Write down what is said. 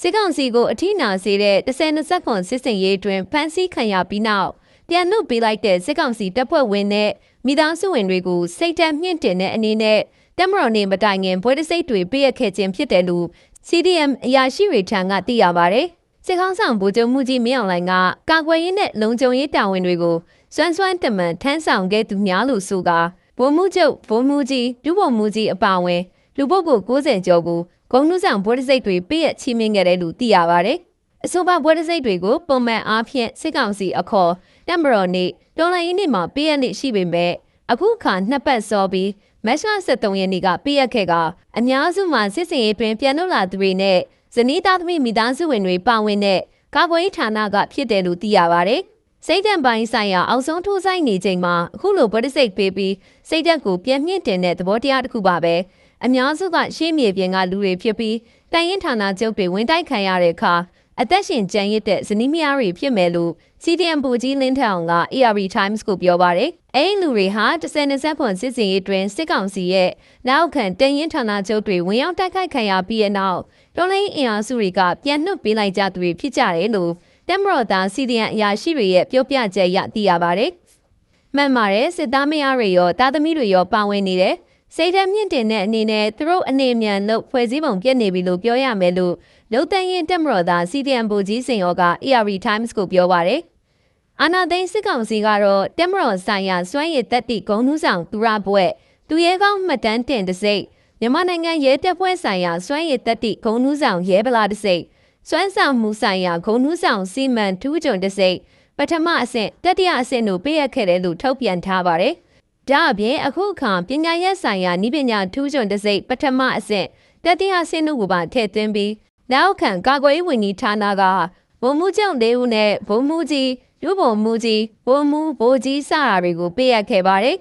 စစ်ကောင်စီကိုအထိနာစေတဲ့10-20ခွန်စစ်စင်ရေးတွင်ဖမ်းဆီးခံရပြီးနောက်ပြန်လွတ်ပေးလိုက်တဲ့စစ်ကောင်စီတပ်ဖွဲ့ဝင်နဲ့မိသားစုဝင်တွေကိုစိတ်ဓာတ်မြင့်တင်တဲ့အနေနဲ့တက်မတော်နေမတိုင်ခင်ဘွဲတစိတ်တွေပြည့်ရခဲ့ခြင်းဖြစ်တယ်လို့ CDM အရာရှိတွေထံကသိရပါတယ်။စစ်ကောင်းဆောင်ဗိုလ်ချုပ်မှုကြီးမင်းအောင်လှိုင်ကကာကွယ်ရေးနဲ့လုံခြုံရေးတာဝန်တွေကိုစွမ်းစွမ်းတမန်ထမ်းဆောင်ခဲ့သူများလို့ဆိုကာဗိုလ်မှုချုပ်ဗိုလ်မှုကြီးဒုဗိုလ်မှုကြီးအပါအဝင်လူပုဂ္ဂိုလ်90ကျော်ကို ဂုံနှုဆောင်ဘွဲတစိတ်တွေပြည့်ရချီးမြှင့်ခဲ့တယ်လို့သိရပါတယ်။အဆိုပါဘွဲတစိတ်တွေကိုပုံမှန်အားဖြင့်စစ်ကောင်စီအခေါ်တက်မတော်နေတော်လိုင်းရေးနေ့မှာပြည့်ရနေ့ရှိပေမဲ့အခုခါနှစ်ပတ်စောပြီးမက်ရှ်လ73ရက်နေ့ကပြည့်ရက်ခဲ့ကအများစုမှာစစ်စင်ရေးတွင်ပြန်လွတ်လာသူတွေနဲ့ဇနီးသားသမီးမိသားစုဝင်တွေပါဝင်တဲ့ကာကွယ်ရေးဌာနကဖြစ်တယ်လို့သိရပါတယ်။စိတ်ဓာတ်ပိုင်းဆိုင်ရာအောက်ဆုံးထိုးဆိုင်နေချိန်မှာအခုလိုဗဒိစိတ်ပေးပြီးစိတ်ဓာတ်ကိုပြန်မြင့်တင်တဲ့သဘောတရားတစ်ခုပါပဲ။ အများစုကရှေးမြေပြင်ကလူတွေဖြစ်ပြီးတိုင်ရင်ဌာနချုပ်တွေဝင်တိုက်ခံရတဲ့အခါအသက်ရှင်ကြံရစ်တဲ့ဇနီးမယားတွေဖြစ်မယ်လို့ CDM ပူကြီးလင်းထောင်က ARD Times ကိုပြောပါတယ်။အဲဒီလူတွေဟာ10နှစ်ဆက်ဖွန်စစ်စင်ရေးတွင်စစ်ကောင်စီရဲ့နောက်ခံတရင်ဌာနချုပ်တွေဝင်ရောက်တိုက်ခိုက်ခံရပြီးတဲ့နောက်တော်လိုင်းအင်အားစုတွေကပြန်နှုတ်ပေးလိုက်ကြသူတွေဖြစ်ကြတယ်လို့တက်မတော်သား CDM အရာရှိတွေရဲ့ပြောပြချက်ရသိရပါတယ်။မှန်ပါတယ်စစ်သားမယားတွေရောတာသမီတွေရောပါဝင်နေတယ် စိတ်ဓာတ်မြင့်တင်တဲ့အနေနဲ့သူတို့အနေမြန်လို့ဖွဲ့စည်းပုံပြည့်နေပြီလို့ပြောရမယ်လို့လုံတန်ရင်တက်မတော်သား CDM ဘူကြီးစင်ရောက ARD Times ကိုပြောပါတယ်။အာနာသိန်းစစ်ကောင်စီကတော့တက်မတော်ဆိုင်ရာစွမ်းရည်တက်တိဂုံနှူးဆောင်သူရဘွဲ့သူရဲကောင်းမှတ်တမ်းတင်တဲ့စိတ်မြန်မာနိုင်ငံရဲတပ်ဖွဲ့ဆိုင်ရာစွမ်းရည်တက်တိဂုံနှူးဆောင်ရဲဗလာတဲ့စိတ်စွမ်းဆောင်မှုဆိုင်ရာဂုံနှူးဆောင်စီမံထူးချွန်တဲ့စိတ်ပထမအဆင့်တတိယအဆင့်တို့ပေးရခဲ့တယ်လို့ထုတ်ပြန်ထားပါတယ်။ ဒါအပြင်အခုအခါပညာရေးဆိုင်ရာဤပညာထူးချွန်တဲ့စိတ်ပထမအဆင့်တတိယအဆင့်တို့ကိုပါထည့်သွင်းပြီးနောက်ခံကာကွယ်ရေးဝန်ကြီးဌာနကဗိုလ်မှူးချုပ်လေးဦးနဲ့ဗိုလ်မှူးကြီးဒုဗိုလ်မှူးကြီးဗိုလ်မှူးဗိုလ်ကြီးစတာတွေကိုပေးအပ်ခဲ့ပါတယ်